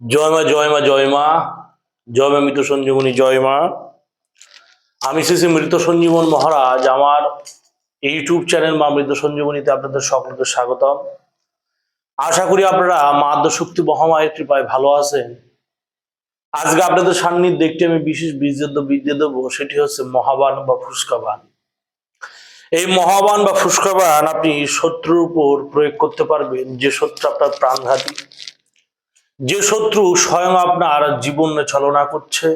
জয় মা জয় মা জয় মা। জয় মা মৃত সঞ্জীবনী, জয় মা। আমি শ্রী মৃত সঞ্জীবন মহারাজ, আমার ইউটিউব চ্যানেল মা মৃত সঞ্জীবনীতে আপনাদের সকলকে স্বাগতম। আশা করি আপনারা মা শক্তি মহামায়ের কৃপায় ভালো আছেন। আজকে আপনাদের সান্নিধ্যে একটি আমি বিশেষ বীর্য বিদ্যে দেবো, সেটি হচ্ছে মহাবান বা ফুসকাবান এই মহাবান বা ফুসকাবান আপনি শত্রুর উপর প্রয়োগ করতে পারবেন, যে শত্রু আপনার প্রাণঘাতী। যে শত্রু স্বয়ং আপনার জীবনে ছলনা করছে,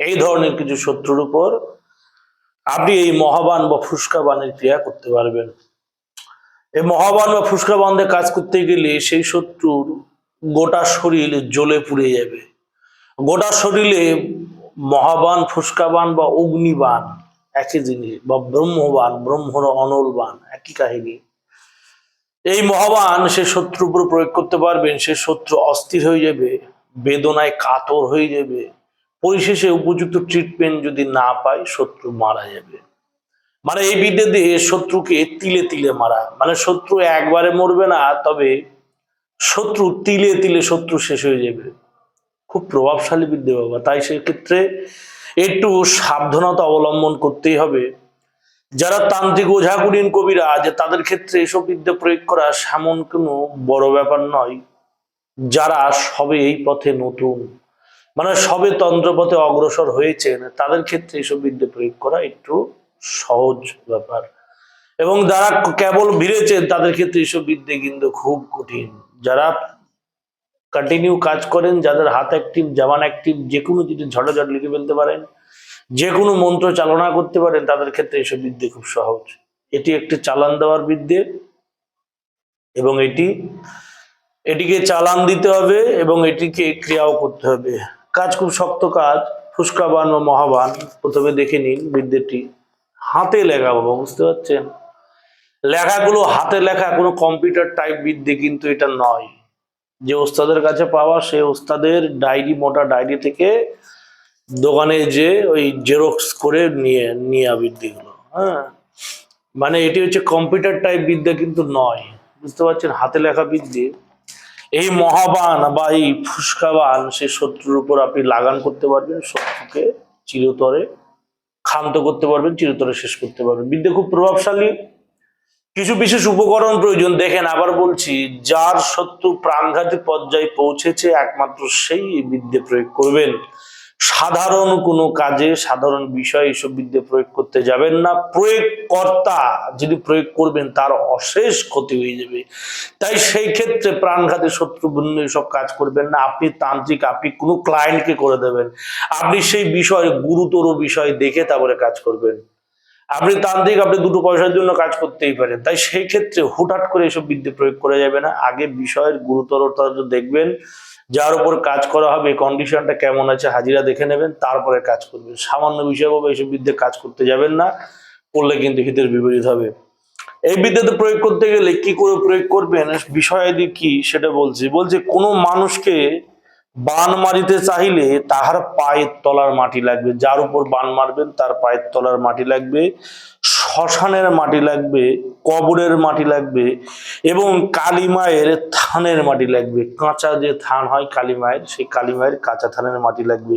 এই ধরনের কিছু শত্রুর উপর আপনি এই মহাবান বা ফুসকা বানের ক্রিয়া করতে পারবেন। এই মহাবান বা ফুসকা বান্ধে কাজ করতে গেলে সেই শত্রুর গোটা শরীর জ্বলে পুড়ে যাবে। গোটা শরীরে মহাবান ফুসকাবান বা অগ্নিবান একই জিনিস, বা ব্রহ্মবান ব্রহ্মর অনলবান একই কাহিনী। এই মহাবান, সে শত্রুর উপর প্রয়োগ করতে পারবেন, সে শত্রু অস্থির হয়ে যাবে, বেদনায় কাতর হয়ে যাবে। পরিশেষে উপযুক্ত ট্রিটমেন্ট যদি না পায়, শত্রু মারা যাবে। মানে এই বিদ্যে দিয়ে শত্রুকে তিলে তিলে মারা। মানে শত্রু একবারে মরবে না, তবে শত্রু তিলে তিলে শত্রু শেষ হয়ে যাবে। খুব প্রভাবশালী বিদ্যে বাবা। তাই সেক্ষেত্রে একটু সাবধানতা অবলম্বন করতেই হবে। যারা তান্ত্রিক ওঝাগুড়িন কবিরা যে তাদের ক্ষেত্রে এসব বিদ্যা প্রয়োগ করা সেমন কোনো বড় ব্যাপার নয়। যারা সবে এই পথে নতুন মানে সবে তন্ত্রপথে অগ্রসর হয়েছেন, তাদের ক্ষেত্রে এসব বিদ্যা প্রয়োগ করা একটু সহজ ব্যাপার। এবং যারা কেবল ভিড়েছেন, তাদের ক্ষেত্রে এসব বিদ্যে কিন্তু খুব কঠিন। যারা কন্টিনিউ কাজ করেন, যাদের হাত অ্যাক্টিভ জামান অ্যাক্টিভ যে কোনো জিনিস ঝটাঝট লিখে ফেলতে পারেন যে কোনো মন্ত্র চালনা করতে পারেন, তাদের ক্ষেত্রে এসব বিদ্যে খুব সহজ। এটি একটি চালান দেওয়ার বিদ্যে এবং এটি, এটিকে চালান দিতে হবে এবং এটিকে ক্রিয়াও করতে হবে। কাজ খুব শক্ত কাজ, ফুসকাবান বা মহাবান। প্রথমে দেখে নিন বিদ্যেটি হাতে লেখা বাবা, বুঝতে পারছেন? লেখাগুলো হাতে লেখা, কোনো কম্পিউটার টাইপ বিদ্যে কিন্তু এটা নয়। যে ওস্তাদের কাছে পাওয়া সেই ওস্তাদের ডায়েরি, মোটা ডায়েরি থেকে দোকানে যে ওই জেরক্স করে নিয়ে নিয়ে বিদ্যেগুলো হ্যাঁ? মানে এটি হচ্ছে কম্পিউটার টাইপ বিদ্যা কিন্তু নয়। বুঝতে পারছেন? হাতে লেখা বিদ্যে। এই মহাবান বা এই ফুসকাবান সেই শত্রুর উপর আপনি লাগান করতে পারবেন, শত্রুকে চিরতরে ক্ষান্ত করতে পারবেন, চিরতরে শেষ করতে পারবেন। বিদ্যা খুব প্রভাবশালী। কিছু বিশেষ উপকরণ প্রয়োজন। দেখেন, আবার বলছি, যার শত্রু প্রাণঘাতী পর্যায়ে পৌঁছেছে, একমাত্র সেই বিদ্যে প্রয়োগ করবেন। সাধারণ কোনো কাজে, সাধারণ বিষয়ে এইসব বিদ্যে প্রয়োগ করতে যাবেন না। প্রয়োগকর্তা যদি প্রয়োগ করবেন, তার অশেষ ক্ষতি হয়ে যাবে। তাই সেই ক্ষেত্রে প্রাণঘাতী শত্রু বন্ধু সব কাজ করবেন না। আপনি তান্ত্রিক, আপনি কোনো ক্লায়েন্টকে করে দেবেন। আপনি সেই বিষয়ে গুরুতর বিষয় দেখে তারপরে কাজ করবেন। আপনি তান্ত্রিক, আপনি দুটো পয়সার জন্য কাজ করতেই পারেন। তাই সেই ক্ষেত্রে হুটহাট করে এসব বিদ্যে প্রয়োগ করা যাবে না। আগে বিষয়ের গুরুতরতা দেখবেন। যার উপর কাজ করা হবে কন্ডিশনটা কেমন আছে হাজিরা দেখে নেবেন, তারপরে কাজ করবেন সামান্য বিষয় ভাবে এইসব বিদ্যে কাজ করতে যাবেন না, করলে কিন্তু হিতের বিপরীত হবে। এই বিদ্যাতে প্রয়োগ করতে গেলে কি করে প্রয়োগ করবেন, বিষয়াদি কি সেটা বলছি। বলছে কোনো মানুষকে বান মারিতে চাইলে তাহার পায়ের তলার মাটি লাগবে। যার উপর বান মারবেন, তার পায়ের তলার মাটি লাগবে, শ্মশানের মাটি লাগবে, কবরের মাটি লাগবে এবং কালী মায়ের থানের মাটি লাগবে। কাঁচা যে থান হয় কালী মায়ের, সেই কালী মায়ের কাঁচা থানের মাটি লাগবে।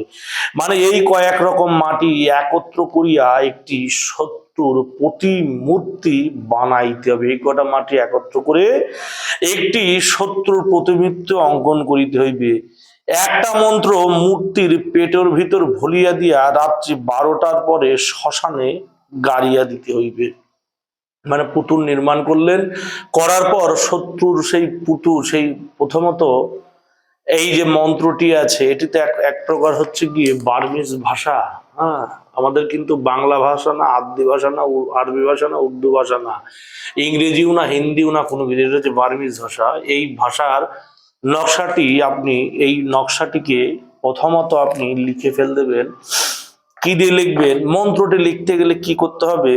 মানে এই কয়েক রকম মাটি একত্র করিয়া একটি শত্রুর প্রতিমূর্তি বানাইতে হবে। এই কটা মাটি একত্র করে একটি শত্রুর প্রতিমূর্তি অঙ্কন করিতে হইবে। একটা মন্ত্র মূর্তির পেটের ভিতর ভলিয়া দিয়া রাত্রি বারোটার পরে শ্মশানে গাড়িয়া দিতে হইবে। মানে পুতুল নির্মাণ করলেন, করার পর শত্রুর সেই পুতুল, সেই প্রথমত এই যে মন্ত্রটি আছে, এটিতে এক এক প্রকার হচ্ছে গিয়ে বার্মিজ ভাষা হ্যাঁ? আমাদের কিন্তু বাংলা ভাষা না আরবি ভাষা না আরবি ভাষা না, উর্দু ভাষা না, ইংরেজিও না, হিন্দিও না কোনো কিছু এটা হচ্ছে বার্মিজ ভাষা। এই ভাষার নকশাটি আপনি, এই নকশাটিকে প্রথমত আপনি লিখে ফেল দেবেন। কি দিয়ে লিখবেন? মন্ত্রটি লিখতে গেলে কি করতে হবে?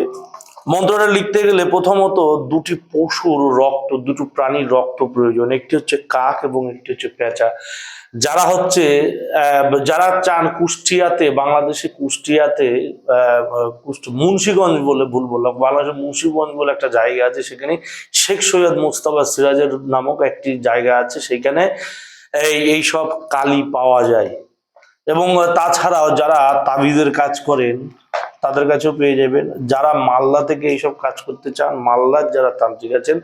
মন্ত্রটা লিখতে গেলে প্রথমত দুটি পশুর রক্ত, দুটো প্রাণীর রক্ত প্রয়োজন। একটি হচ্ছে কাক এবং একটি হচ্ছে পেঁচা যারা হচ্ছে যারা চান কুষ্টিয়াতে, বাংলাদেশে কুষ্টিয়াতে মুন্সিগঞ্জ বলে ভুল বললাম, বাংলাদেশের মুন্সিগঞ্জ বলে একটা জায়গা আছে, সেখানে শেখ সৈয়দ মুস্তাফা সিরাজের নামক একটি জায়গা আছে, সেখানে এই সব কালি পাওয়া যায়। এবং তাছাড়াও যারা তাবিজের কাজ করেন তাদের কাছেও পেয়ে যাবেন। যারা মালদা থেকে এইসব কাজ করতে চান, মালদার যারা তান্ত্রিক আছেন,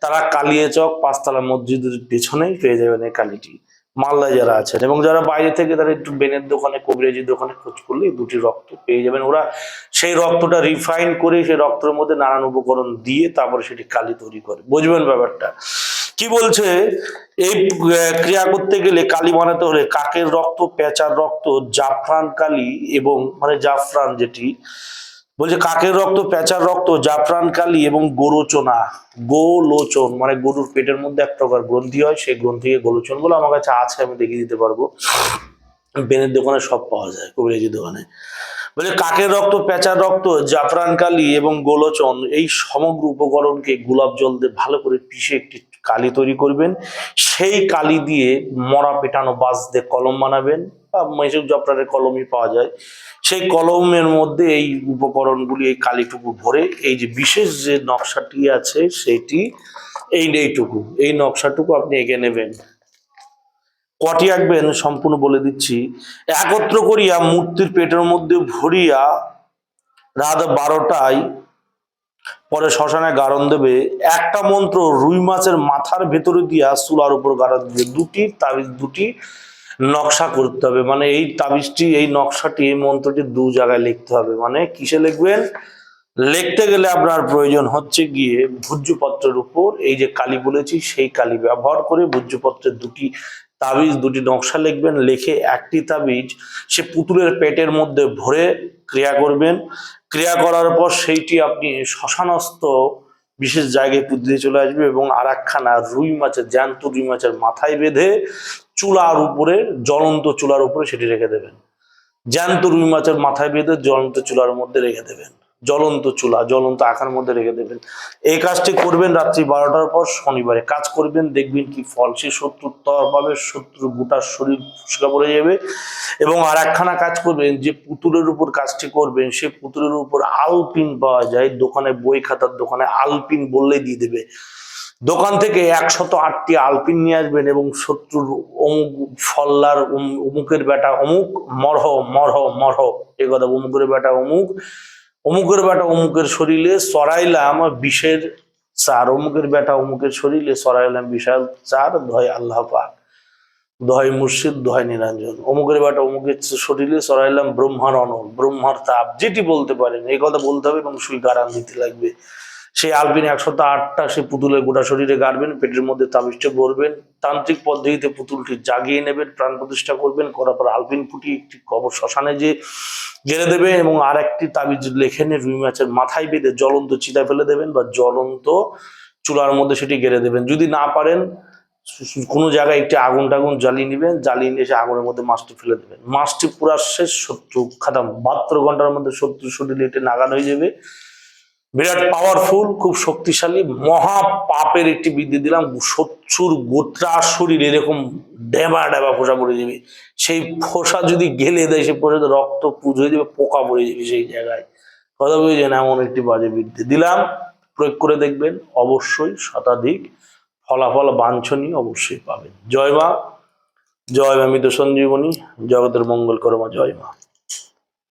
তারা কালিয়াচক পাঁচতলা মসজিদের পেছনেই পেয়ে যাবেন এই কালিটি। মালদায় যারা আছেন এবং যারা বাইরে থেকে তারা একটু বেনের দোকানে, কবিরাজির দোকানে খোঁজ করলে দুটি রক্ত পেয়ে যাবেন। ওরা সেই রক্তটা রিফাইন করে সেই রক্তের মধ্যে নানান উপকরণ দিয়ে তারপরে সেটি কালি তৈরি করে। বুঝবেন ব্যাপারটা? কি বলছে? এই ক্রিয়া করতে গেলে কালি বানাতে হলে কাকের রক্ত, পেঁচার রক্ত, জাফরান কালি এবং মানে জাফরান যেটি, বলছে কাকের রক্ত, পেঁচার রক্ত, জাফরান কালি এবং গোরোচনা গোলোচন মানে গরুর পেটের মধ্যে এক প্রকার গ্রন্থি হয়, সেই গ্রন্থিকে গোলোচন বলে আমার কাছে আছে, আমি দেখিয়ে দিতে পারব। বেনের দোকানে সব পাওয়া যায় কবিরাজি দোকানে। বলে কাকের রক্ত, পেঁচার রক্ত, জাফরান কালি এবং গোলোচন, এই সমগ্র উপকরণকে গোলাপ জল দিয়ে ভালো করে পিষে একটি কালি তৈরি করবেন। সেই কালি দিয়ে মরা পেটানো বাস দিয়ে কলম বানাবেন বা মেসুক জফরানের কলমই পাওয়া যায়। সেই কলমের মধ্যে এই উপকরণগুলি, এই কালিটুকু ভরে এই যে বিশেষ যে নকশাটি আছে সেটি এই এইটুকু, এই নকশাটুকু আপনি এঁকে নেবেন। কটি আঁকবেন সম্পূর্ণ বলে দিচ্ছি। একত্র করিয়া মূর্তির পেটের মধ্যে ভরিয়া রাত বারোটায় পরে শ্মশানে গারণ দেবে, একটা মন্ত্র রুই মাছের মাথার ভেতরে দিয়া চুলার উপর গাড়া দিবে দুটি তাবিজ, দুটি নকশা করতে হবে। মানে এই তাবিজটি, এই নকশাটি, এই মন্ত্রটি দু জায়গায় লিখতে হবে। মানে কিসে লিখবেন? লিখতে গেলে আপনার প্রয়োজন হচ্ছে গিয়ে ভূজ্যপত্রের উপর, এই যে কালি বলেছি, সেই কালি ব্যবহার করে ভূজ্যপত্রের দুটি তাবিজ, দুটি নকশা লিখবেন। লিখে একটি তাবিজ সে পুতুলের পেটের মধ্যে ভরে ক্রিয়া করবেন। ক্রিয়া করার পর সেইটি আপনি শ্মশানস্থ বিশেষ জায়গায় পুঁতে চলে আসবে এবং আর একখানা রুই মাছের, জ্যান্ত রুই মাছের মাথায় বেঁধে চুলার উপরে, জ্বলন্ত চুলার উপরে সেটি রেখে দেবেন। জ্যান্ত রুই মাছের মাথায় বেঁধে জ্বলন্ত চুলার মধ্যে রেখে দেবেন। জ্বলন্ত চুলা, জ্বলন্ত আখার মধ্যে রেখে দেবেন। এই কাজটি করবেন রাত্রি বারোটার পর শনিবারে। কাজ করবেন, দেখবেন কি ফল, সে শত্রুর তর পাবে, শত্রু গোটা শরীর ফুসকা পড়ে যাবে এবং আর একখানা কাজ করবেন, যে পুতুলের উপর কাজটি করবেন, সে পুতুলের উপর আলপিন পাওয়া যায়। দোকানে বই খাতার দোকানে আলপিন বললেই দিয়ে দেবে। দোকান থেকে একশত আটটি আলপিন নিয়ে আসবেন এবং শত্রুর অমুক ফল্লার অমু- অমুকের বেটা অমুক, মরহ মরহ মরহ, এ কথা অমুকের বেটা অমুক অমুকের বেটা অমুকের শরীরে সরাইলাম বিষের চার, অমুকের বেটা অমুকের শরীরে সরাইলাম বিশাল চার ধয় আল্লাহ পাক। দয় মুর্শিদ দয় নিরঞ্জন। অমুকের বেটা অমুকের শরীরে, সরাইলাম ব্রহ্মার অনল, ব্রহ্মার তাপ, যেটি বলতে পারেন। এই কথা বলতে হবে এবং সুই গারান দিতে লাগবে। সেই আলপিন একশত আটটা সে পুতুলের গোটা শরীরে গাড়বেন, পেটের মধ্যে তাবিজটা ভরবেন, তান্ত্রিক পদ্ধতিতে পুতুলটি জাগিয়ে নেবেন, প্রাণ প্রতিষ্ঠা করবেন, করার পর আলপিন ফুটি একটি কবর শ্মশানে যে গেড়ে দেবেন এবং আর একটি তাবিজ লেখে নিয়ে রুই মাছের মাথায় বেঁধে জ্বলন্ত চিতা ফেলে দেবেন বা জ্বলন্ত চুলার মধ্যে সেটি গেড়ে দেবেন। যদি না পারেন, সু- সু- কোনো জায়গায় একটি আগুন টাগুন জ্বালিয়ে নেবেন, জ্বালিয়ে নিয়ে এসে আগুনের মধ্যে মাছটি ফেলে দেবেন। মাছটি পুরা শেষ শত্রু খাতাম, বাহাত্তর ঘণ্টার মধ্যে শত্রু শরীরে এটি নাগান হয়ে যাবে। বিরাট পাওয়ারফুল খুব শক্তিশালী, মহা পাপের একটি বিদ্যে দিলাম শত্রুর গোত্রা শরীর, এরকম ডেবা ডেবা ফোসা পড়ে যাবে। সেই ফোসা যদি গেলে দেয় সে ফোসা রক্ত পুজ হয়ে যাবে, পোকা পড়ে যাবে সেই জায়গায়। কথা বুঝছেন? এমন একটি বাজে বিদ্যে দিলাম। প্রয়োগ করে দেখবেন, অবশ্যই শতাধিক ফলাফল বাঞ্ছনীয় অবশ্যই পাবেন। জয় মা। জয় মা, মৃত সঞ্জীবনী। জগতের মঙ্গল করমা জয় মা।